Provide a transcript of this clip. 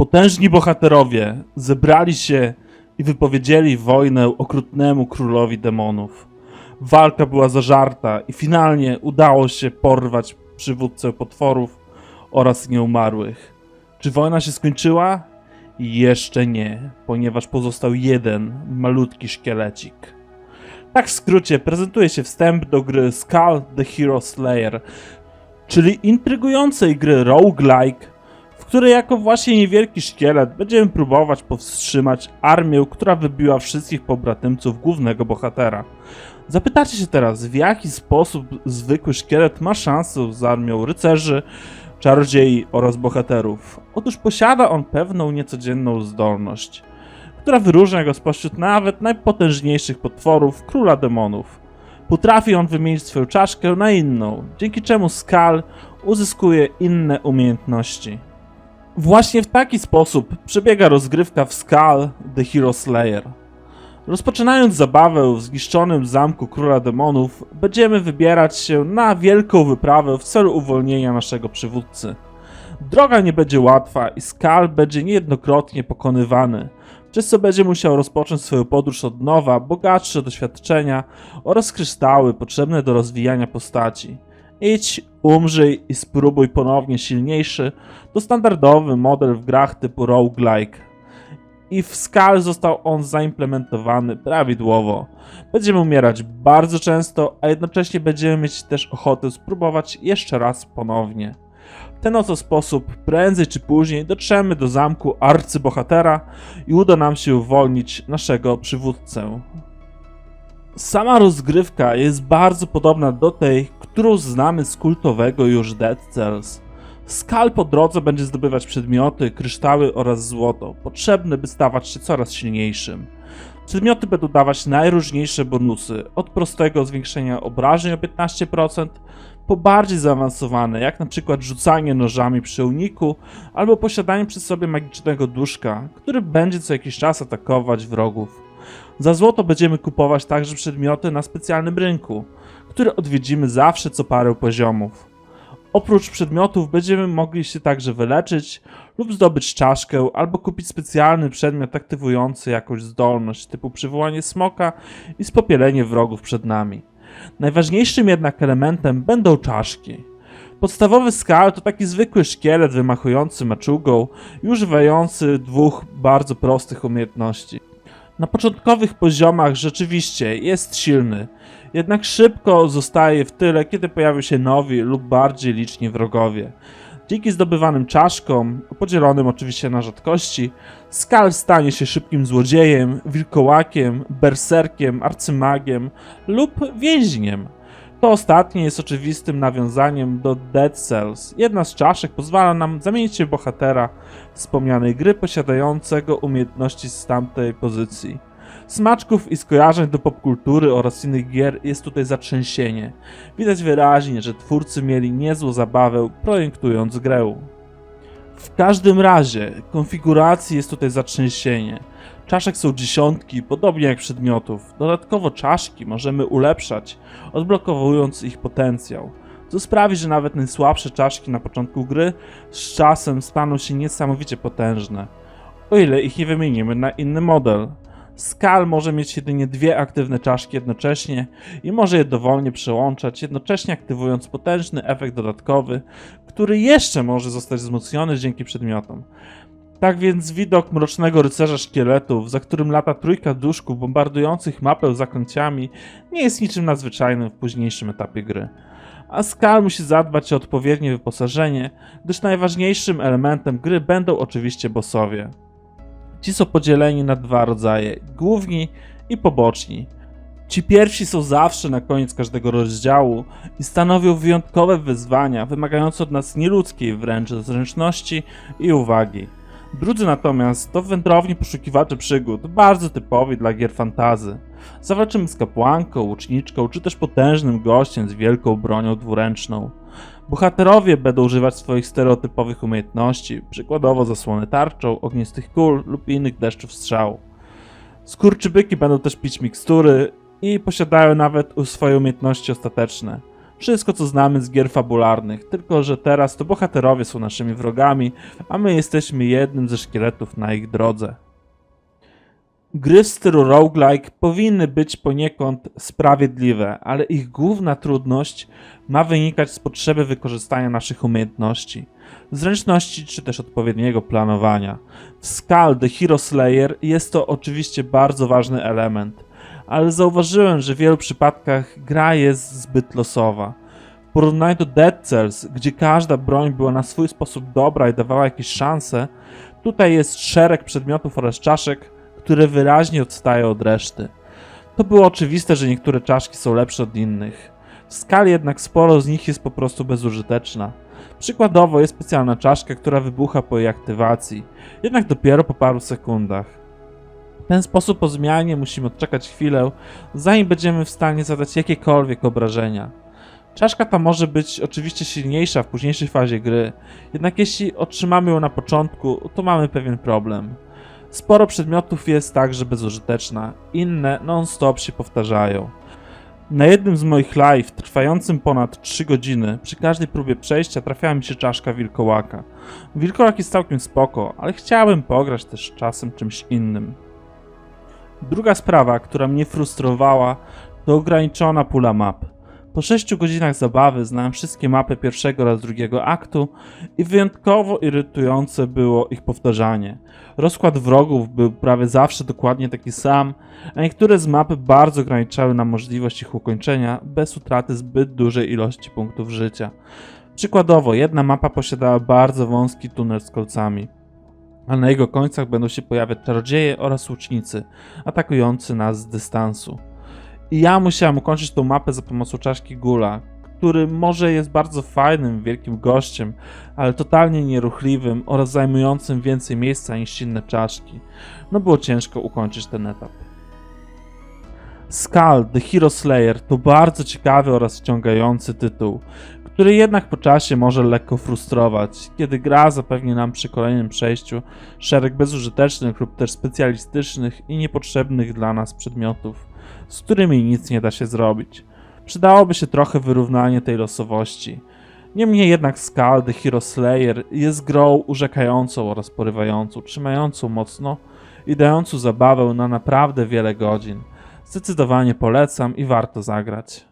Potężni bohaterowie zebrali się i wypowiedzieli wojnę okrutnemu królowi demonów. Walka była zażarta i finalnie udało się porwać przywódcę potworów oraz nieumarłych. Czy wojna się skończyła? Jeszcze nie, ponieważ pozostał jeden malutki szkielecik. Tak w skrócie prezentuje się wstęp do gry Skull the Hero Slayer, czyli intrygującej gry roguelike, w której jako właśnie niewielki szkielet będziemy próbować powstrzymać armię, która wybiła wszystkich pobratymców głównego bohatera. Zapytacie się teraz, w jaki sposób zwykły szkielet ma szansę z armią rycerzy, czarodziei oraz bohaterów. Otóż posiada on pewną niecodzienną zdolność, która wyróżnia go spośród nawet najpotężniejszych potworów króla demonów. Potrafi on wymienić swoją czaszkę na inną, dzięki czemu Skal uzyskuje inne umiejętności. Właśnie w taki sposób przebiega rozgrywka w Skal The Hero Slayer. Rozpoczynając zabawę w zniszczonym zamku króla demonów, będziemy wybierać się na wielką wyprawę w celu uwolnienia naszego przywódcy. Droga nie będzie łatwa i Skal będzie niejednokrotnie pokonywany, przez co będzie musiał rozpocząć swoją podróż od nowa, bogatsze doświadczenia oraz kryształy potrzebne do rozwijania postaci. Idź, umrzyj i spróbuj ponownie silniejszy to standardowy model w grach typu roguelike. I w Skal został on zaimplementowany prawidłowo. Będziemy umierać bardzo często, a jednocześnie będziemy mieć też ochotę spróbować jeszcze raz ponownie. W ten oto sposób, prędzej czy później, dotrzemy do zamku arcybohatera i uda nam się uwolnić naszego przywódcę. Sama rozgrywka jest bardzo podobna do tej, którą znamy z kultowego już Dead Cells. Skal po drodze będzie zdobywać przedmioty, kryształy oraz złoto, potrzebne by stawać się coraz silniejszym. Przedmioty będą dawać najróżniejsze bonusy, od prostego zwiększenia obrażeń o 15%, po bardziej zaawansowane, jak na przykład rzucanie nożami przy uniku, albo posiadanie przy sobie magicznego duszka, który będzie co jakiś czas atakować wrogów. Za złoto będziemy kupować także przedmioty na specjalnym rynku, który odwiedzimy zawsze co parę poziomów. Oprócz przedmiotów będziemy mogli się także wyleczyć lub zdobyć czaszkę albo kupić specjalny przedmiot aktywujący jakąś zdolność typu przywołanie smoka i spopielenie wrogów przed nami. Najważniejszym jednak elementem będą czaszki. Podstawowy skal to taki zwykły szkielet wymachujący maczugą używający dwóch bardzo prostych umiejętności. Na początkowych poziomach rzeczywiście jest silny, jednak szybko zostaje w tyle, kiedy pojawią się nowi lub bardziej liczni wrogowie. Dzięki zdobywanym czaszkom, podzielonym oczywiście na rzadkości, Skal stanie się szybkim złodziejem, wilkołakiem, berserkiem, arcymagiem lub więźniem. To ostatnie jest oczywistym nawiązaniem do Dead Cells. Jedna z czaszek pozwala nam zamienić się w bohatera wspomnianej gry posiadającego umiejętności z tamtej pozycji. Smaczków i skojarzeń do popkultury oraz innych gier jest tutaj zatrzęsienie. Widać wyraźnie, że twórcy mieli niezłą zabawę projektując grę. W każdym razie, konfiguracji jest tutaj zatrzęsienie. Czaszek są dziesiątki, podobnie jak przedmiotów. Dodatkowo czaszki możemy ulepszać, odblokowując ich potencjał. Co sprawi, że nawet najsłabsze czaszki na początku gry z czasem staną się niesamowicie potężne. O ile ich nie wymienimy na inny model. Skal może mieć jedynie dwie aktywne czaszki jednocześnie i może je dowolnie przełączać, jednocześnie aktywując potężny efekt dodatkowy, który jeszcze może zostać wzmocniony dzięki przedmiotom. Tak więc widok mrocznego rycerza szkieletów, za którym lata trójka duszków bombardujących mapę zaklęciami, nie jest niczym nadzwyczajnym w późniejszym etapie gry. A Skal musi zadbać o odpowiednie wyposażenie, gdyż najważniejszym elementem gry będą oczywiście bossowie. Ci są podzieleni na dwa rodzaje: główni i poboczni. Ci pierwsi są zawsze na koniec każdego rozdziału i stanowią wyjątkowe wyzwania, wymagające od nas nieludzkiej wręcz zręczności i uwagi. Drudzy natomiast to wędrowni poszukiwacze przygód, bardzo typowi dla gier fantazy. Zawalczymy z kapłanką, łuczniczką, czy też potężnym gościem z wielką bronią dwuręczną. Bohaterowie będą używać swoich stereotypowych umiejętności, przykładowo zasłony tarczą, ognistych kul lub innych deszczów strzał. Skurczybyki będą też pić mikstury i posiadają nawet swoje umiejętności ostateczne. Wszystko co znamy z gier fabularnych, tylko że teraz to bohaterowie są naszymi wrogami, a my jesteśmy jednym ze szkieletów na ich drodze. Gry w stylu roguelike powinny być poniekąd sprawiedliwe, ale ich główna trudność ma wynikać z potrzeby wykorzystania naszych umiejętności, zręczności czy też odpowiedniego planowania. W Skull The Hero Slayer jest to oczywiście bardzo ważny element, ale zauważyłem, że w wielu przypadkach gra jest zbyt losowa. W porównaniu do Dead Cells, gdzie każda broń była na swój sposób dobra i dawała jakieś szanse, tutaj jest szereg przedmiotów oraz czaszek, które wyraźnie odstają od reszty. To było oczywiste, że niektóre czaszki są lepsze od innych. W skali jednak sporo z nich jest po prostu bezużyteczna. Przykładowo jest specjalna czaszka, która wybucha po jej aktywacji, jednak dopiero po paru sekundach. W ten sposób po zmianie musimy odczekać chwilę, zanim będziemy w stanie zadać jakiekolwiek obrażenia. Czaszka ta może być oczywiście silniejsza w późniejszej fazie gry, jednak jeśli otrzymamy ją na początku, to mamy pewien problem. Sporo przedmiotów jest także bezużyteczna, inne non-stop się powtarzają. Na jednym z moich live, trwającym ponad 3 godziny, przy każdej próbie przejścia trafiała mi się czaszka wilkołaka. Wilkołak jest całkiem spoko, ale chciałem pograć też czasem czymś innym. Druga sprawa, która mnie frustrowała, to ograniczona pula map. Po 6 godzinach zabawy znałem wszystkie mapy pierwszego oraz drugiego aktu i wyjątkowo irytujące było ich powtarzanie. Rozkład wrogów był prawie zawsze dokładnie taki sam, a niektóre z map bardzo ograniczały nam możliwość ich ukończenia bez utraty zbyt dużej ilości punktów życia. Przykładowo, jedna mapa posiadała bardzo wąski tunel z kolcami, a na jego końcach będą się pojawiać czarodzieje oraz łucznicy, atakujący nas z dystansu. I ja musiałem ukończyć tą mapę za pomocą czaszki Gula, który może jest bardzo fajnym, wielkim gościem, ale totalnie nieruchliwym oraz zajmującym więcej miejsca niż inne czaszki. No było ciężko ukończyć ten etap. Skull The Hero Slayer to bardzo ciekawy oraz wciągający tytuł, który jednak po czasie może lekko frustrować, kiedy gra zapewni nam przy kolejnym przejściu szereg bezużytecznych lub też specjalistycznych i niepotrzebnych dla nas przedmiotów, z którymi nic nie da się zrobić. Przydałoby się trochę wyrównanie tej losowości. Niemniej jednak Skull The Hero Slayer jest grą urzekającą oraz porywającą, trzymającą mocno i dającą zabawę na naprawdę wiele godzin. Zdecydowanie polecam i warto zagrać.